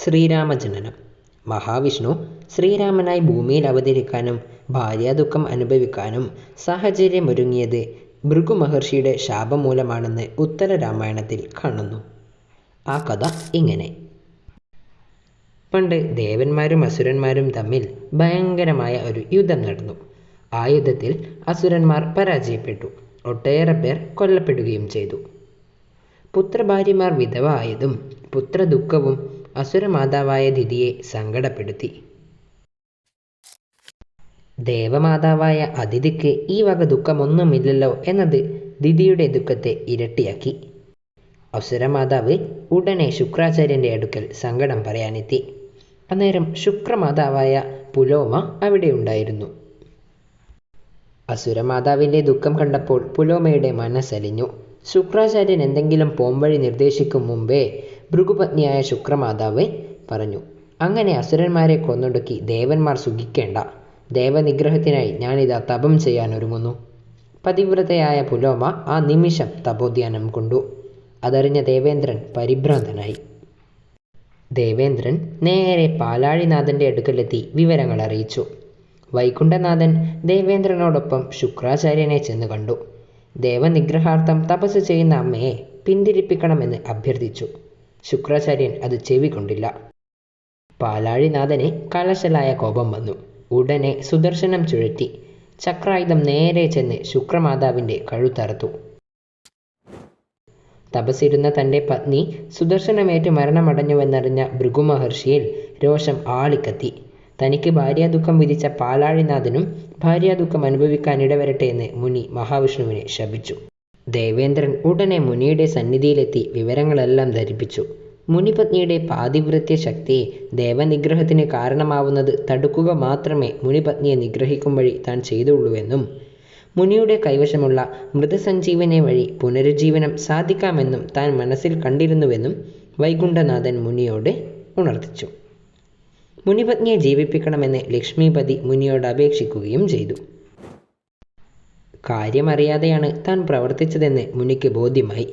ശ്രീരാമജനനം. മഹാവിഷ്ണു ശ്രീരാമനായി ഭൂമിയിൽ അവതരിക്കാനും ഭാര്യാദുഃഖം അനുഭവിക്കാനും സാഹചര്യമൊരുങ്ങിയത് ഭൃഗു മഹർഷിയുടെ ശാപം മൂലമാണെന്ന് ഉത്തര രാമായണത്തിൽ കാണുന്നു. ആ കഥ ഇങ്ങനെ. പണ്ട് ദേവന്മാരും അസുരന്മാരും തമ്മിൽ ഭയങ്കരമായ ഒരു യുദ്ധം നടന്നു. ആ യുദ്ധത്തിൽ അസുരന്മാർ പരാജയപ്പെട്ടു. ഒട്ടേറെ പേർ കൊല്ലപ്പെടുകയും ചെയ്തു. പുത്രഭാര്യമാർ വിധവ ആയതും പുത്രദുഃഖവും അസുരമാതാവായ ദിതിയെ സങ്കടപ്പെടുത്തി. ദേവമാതാവായ അതിഥിക്ക് ഈ വക ദുഃഖമൊന്നുമില്ലല്ലോ എന്നത് ദിതിയുടെ ദുഃഖത്തെ ഇരട്ടിയാക്കി. അസുരമാതാവ് ഉടനെ ശുക്രാചാര്യന്റെ അടുക്കൽ സങ്കടം പറയാനെത്തി. അന്നേരം ശുക്രമാതാവായ പുലോമ അവിടെ ഉണ്ടായിരുന്നു. അസുരമാതാവിന്റെ ദുഃഖം കണ്ടപ്പോൾ പുലോമയുടെ മനസ്സലിഞ്ഞു. ശുക്രാചാര്യൻ എന്തെങ്കിലും പോംവഴി നിർദ്ദേശിക്കും മുമ്പേ ഭൃഗുപത്നിയായ ശുക്രമാതാവ് പറഞ്ഞു അങ്ങനെ അസുരന്മാരെ കൊന്നൊടുക്കി ദേവന്മാർ സുഖിക്കേണ്ട. ദേവനിഗ്രഹത്തിനായി ഞാനിതാ തപം ചെയ്യാൻ ഒരുങ്ങുന്നു. പതിവ്രതയായ പുലോമ ആ നിമിഷം തപോധ്യാനം കൊണ്ടു. അതറിഞ്ഞ ദേവേന്ദ്രൻ പരിഭ്രാന്തനായി. ദേവേന്ദ്രൻ നേരെ പാലാഴിനാഥന്റെ അടുക്കലെത്തി വിവരങ്ങൾ അറിയിച്ചു. വൈകുണ്ഠനാഥൻ ദേവേന്ദ്രനോടൊപ്പം ശുക്രാചാര്യനെ ചെന്ന് കണ്ടു. ദേവനിഗ്രഹാർത്ഥം തപസ് ചെയ്യുന്ന അമ്മയെ പിന്തിരിപ്പിക്കണമെന്ന് അഭ്യർത്ഥിച്ചു. ശുക്രാചാര്യൻ അത് ചെവികൊണ്ടില്ല. പാലാഴിനാഥന് കലശലായ കോപം വന്നു. ഉടനെ സുദർശനം ചുഴറ്റി. ചക്രായുധം നേരെ ചെന്ന് ശുക്രമാതാവിന്റെ കഴുത്തറുത്തു. തപസിരുന്ന തന്റെ പത്നി സുദർശനമേറ്റ് മരണമടഞ്ഞുവെന്നറിഞ്ഞ ഭൃഗുമഹർഷിയിൽ രോഷം ആളിക്കത്തി. തനിക്ക് ഭാര്യാദുഃഖം വിധിച്ച പാലാഴിനാഥനും ഭാര്യാദുഃഖം അനുഭവിക്കാൻ ഇടവരട്ടെ എന്ന് മുനി മഹാവിഷ്ണുവിനെ ശപിച്ചു. ദേവേന്ദ്രൻ ഉടനെ മുനിയുടെ സന്നിധിയിലെത്തി വിവരങ്ങളെല്ലാം ധരിപ്പിച്ചു. മുനിപത്നിയുടെ പാതിവൃത്യ ശക്തിയെ ദേവനിഗ്രഹത്തിന് കാരണമാവുന്നത് തടുക്കുക മാത്രമേ മുനിപത്നിയെ നിഗ്രഹിക്കും വഴി താൻ ചെയ്തുള്ളൂവെന്നും മുനിയുടെ കൈവശമുള്ള മൃതസഞ്ജീവനെ വഴി പുനരുജ്ജീവനം സാധിക്കാമെന്നും താൻ മനസ്സിൽ കണ്ടിരുന്നുവെന്നും വൈകുണ്ഠനാഥൻ മുനിയോട് ഉണർത്തിച്ചു. മുനിപത്നിയെ ജീവിപ്പിക്കണമെന്ന് ലക്ഷ്മിപതി മുനിയോട് അപേക്ഷിക്കുകയും ചെയ്തു. കാര്യമറിയാതെയാണ് താൻ പ്രവർത്തിച്ചതെന്ന് മുനിക്ക് ബോധ്യമായി.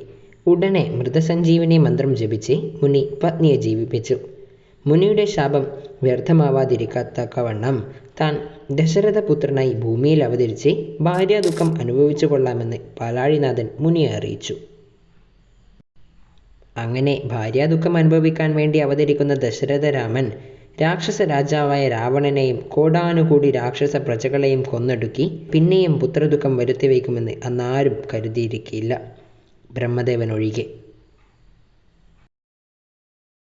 ഉടനെ മൃതസഞ്ജീവനി മന്ത്രം ജപിച്ച് മുനി പത്നിയെ ജീവിപ്പിച്ചു. മുനിയുടെ ശാപം വ്യർത്ഥമാവാതിരിക്കത്തക്കവണ്ണം താൻ ദശരഥപുത്രനായി ഭൂമിയിൽ അവതരിച്ച് ഭാര്യാദുഃഖം അനുഭവിച്ചു കൊള്ളാമെന്ന് പാലാഴിനാഥൻ മുനിയെ അറിയിച്ചു. അങ്ങനെ ഭാര്യാദുഃഖം അനുഭവിക്കാൻ വേണ്ടി അവതരിക്കുന്ന ദശരഥരാമൻ രാക്ഷസ രാജാവായ രാവണനെയും കോടാനുകൂടി രാക്ഷസ പ്രജകളെയും കൊന്നൊടുക്കി പിന്നെയും പുത്രദുഃഖം വരുത്തിവെക്കുമെന്ന് അന്നാരും കരുതിയിരിക്കില്ല. ബ്രഹ്മദേവൻ ഒഴികെ